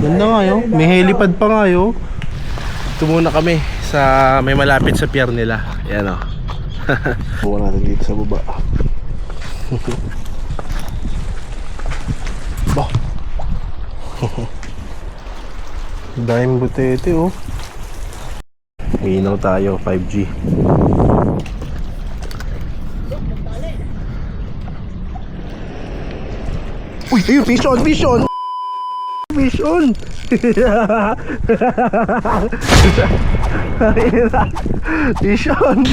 Ganda nga yun. May helipad pa nga yun. Ito muna kami sa may malapit sa pier nila. Yan o. Buka natin dito sa baba. Bah. Dahil butete oh. Minaw tayo 5G. Uy, ayun, fish on, fish on! fish on!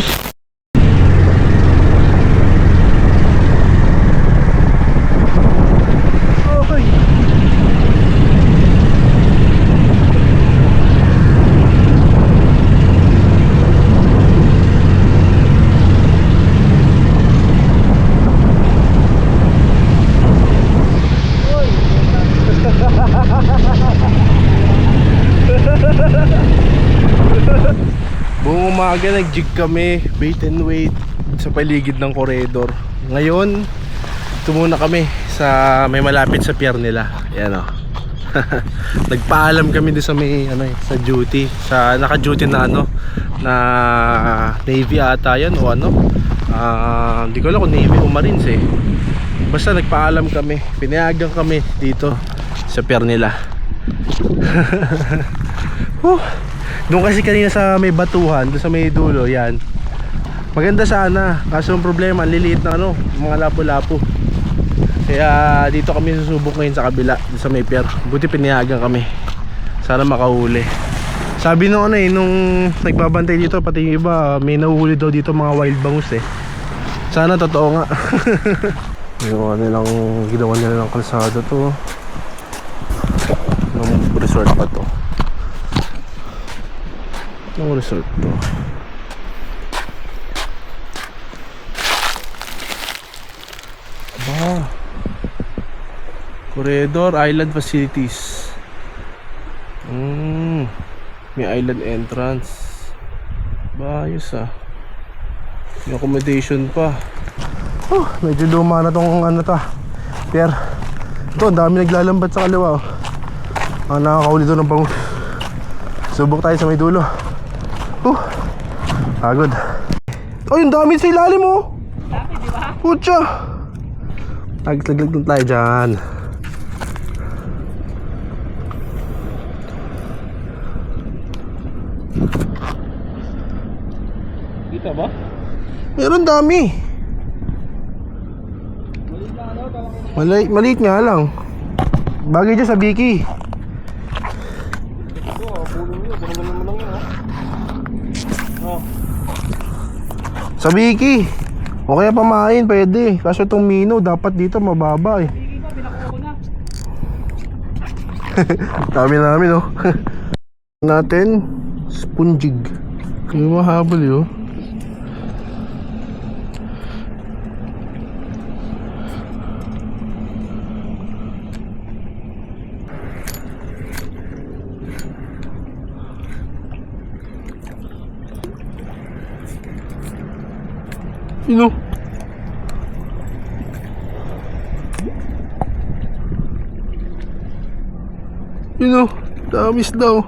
Okay. Buong umaga nag-jig kami, bait and wait sa paligid ng koridor. Ngayon, ito muna kami sa may malapit sa pier nila. Yan o. Nagpaalam kami doon sa may ano eh, sa duty, sa naka-duty na ano na Navy ata yan o ano. Ah, hindi ko alam kung Navy o Marines eh. Basta nagpaalam kami, pinayagan kami dito sa pier nila. Huh. Doon kasi kanina sa may batuhan, doon sa may dulo, yan. Maganda sana, kaso ang problema, ang liliit na ano, mga lapo-lapo. Kaya dito kami susubok ngayon sa kabila, doon sa may pier. Buti pinayagan kami. Sana makahuli. Sabi nung ano eh, nung nagbabantay dito, pati yung iba, may nahuhuli daw dito mga wild bangus eh. Sana totoo nga. Ginawa nilang, ginawa nila ng kalsada to. Ng resort pa to. Anong resort to? Aba. Corridor Island Facilities. Mm. May island entrance. Ba, ayos ah. May accommodation pa. Oh, medyo luma na tong ano ta. Pier. Ito, dami naglalambat sa kaliwa. Oh. Ah, nakakahuli doon ng bangus. Subok tayo sa may dulo. Oh, pagod. Oh, yung dami sa ilalim mo. Dami, di ba? Pucha. Taglaglag lang tayo dyan. Dito ba? Meron dami. Mali maliit nga lang. Bagay dyan sa Biki. Ah, puno nyo. Puno naman lang yun, ah. Oh. Sa Biki. O kaya pamain, pwede. Kaso itong Mino, dapat dito mababa eh. Dami namin oh. natin, sponjig. Yung mahabol yun. Sino? Sino? Damis daw.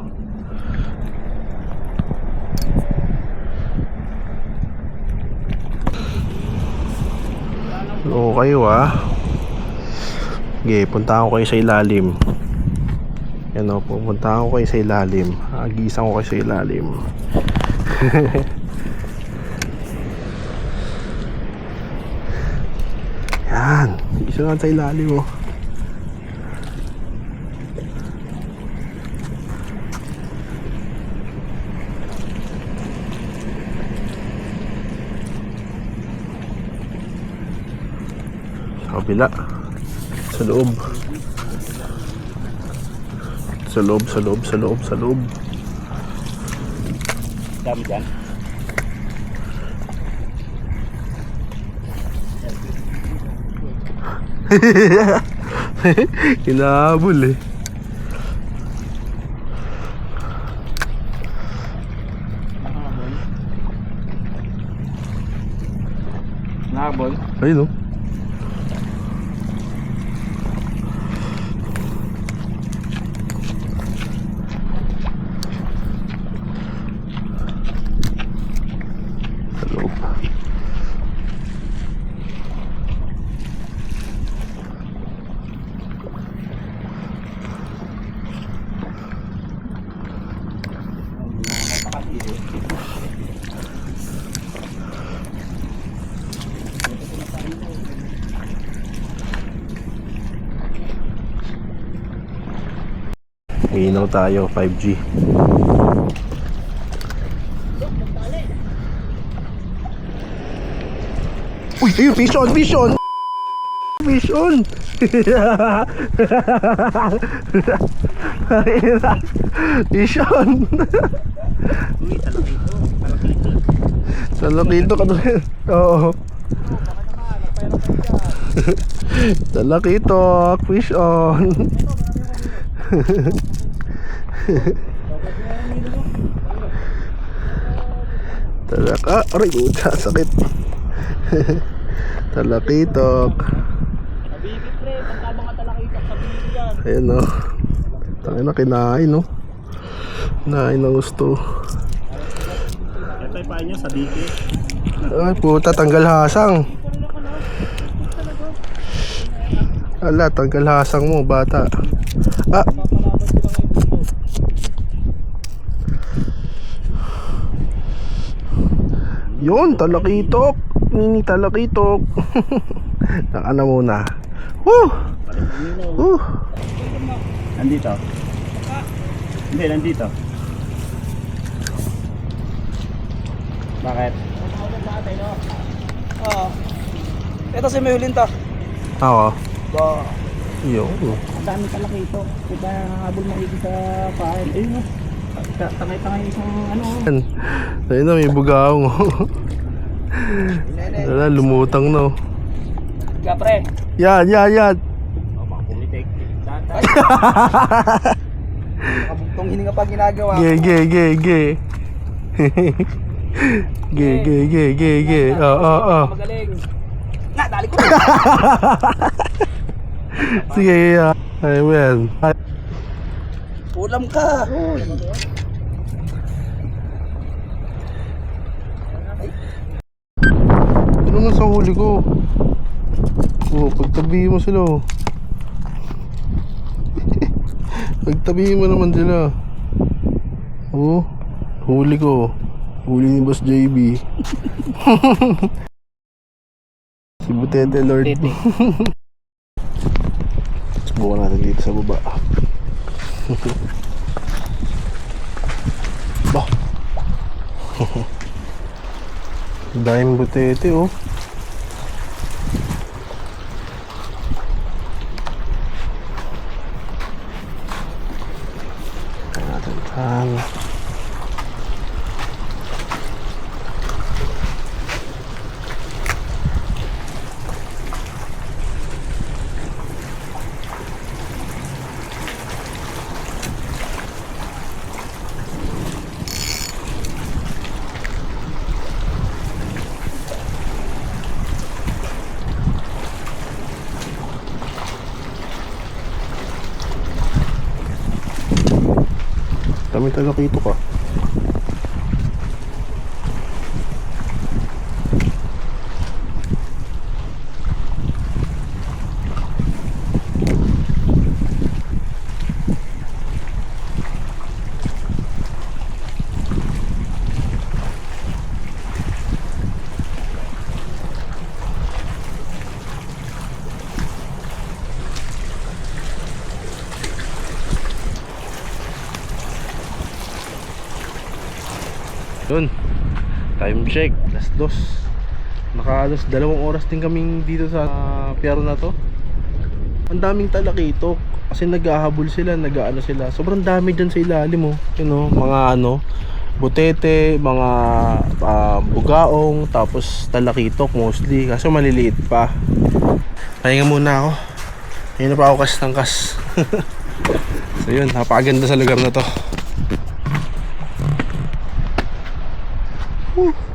Oo kayo ah. Okay, punta ako kayo sa ilalim. Yan o, pupunta ako kayo sa ilalim. Agisan ko kayo sa ilalim. Yan, isa nga sa ilalim oh. Sa kabila. Sa loob. Sa loob, sa loob, sa loob, sa loob. Dami dyan. Hinahabol eh. Nahabol. Ayun oh. Hinaw tayo, 5G. Uy, ayun, fish on, fish on! Fish on! fish on! Sa lakito ka doon. Oo. Sa lakito, fish on. Talak, ah, aray, uta, sakit. Talakitok. Nabibig pre, pagka mga talakitok sa bibig yan. Ayan o. Tayo na kinain no. Kinain ng gusto. Ito yung paano sa dike. Ay puta, tanggal hasang. Ala, tanggal hasang mo, bata. Ah, Papalaban sila ngayon dito. Yun, talakitok. Mini talakitok. Naka na muna. Woo! Woo! Nandito. Hindi, nandito. Bakit? Oo. Ito si Mayulin to. Ako. Ba. Yun. Ang dami talakito. Kaya habol maigi sa pain. Ayun. Tangay-tangay isang ano. Ayun na, may bugaong. Wala, lumutang no. Kaya pre. Yan, yan, yan. Oh, mga pumitik. Tatay. Kabugtong hininga pa ginagawa. Ge, ge, ge, ge. Ge, ge, ge, ge, ge. Oo, oo, oo. Magaling. Na, dali ko. Sige, yeah. Ay, well. Ulam ka. Ano na sa huli ko? Oh, pagtabi mo sila. oh. pagtabi mo naman sila. Oh, huli ko. Huli ni Boss JB. si Butete Lord. Subukan natin dito sa baba. bah. Dahil butete oh. Kami taga kito ka. Yun. Time check. Last dos. Naka alas dalawang oras din kaming dito sa piero na to. Ang daming talakitok. Kasi naghahabol sila, nag-ano sila. Sobrang dami dyan sa ilalim mo. You know, mga ano, butete, mga ah, bugaong, tapos talakitok mostly. Kaso maliliit pa. Pahinga muna ako. Na pa ako kas ng kas. so yun, napakaganda sa lugar na to. Whew.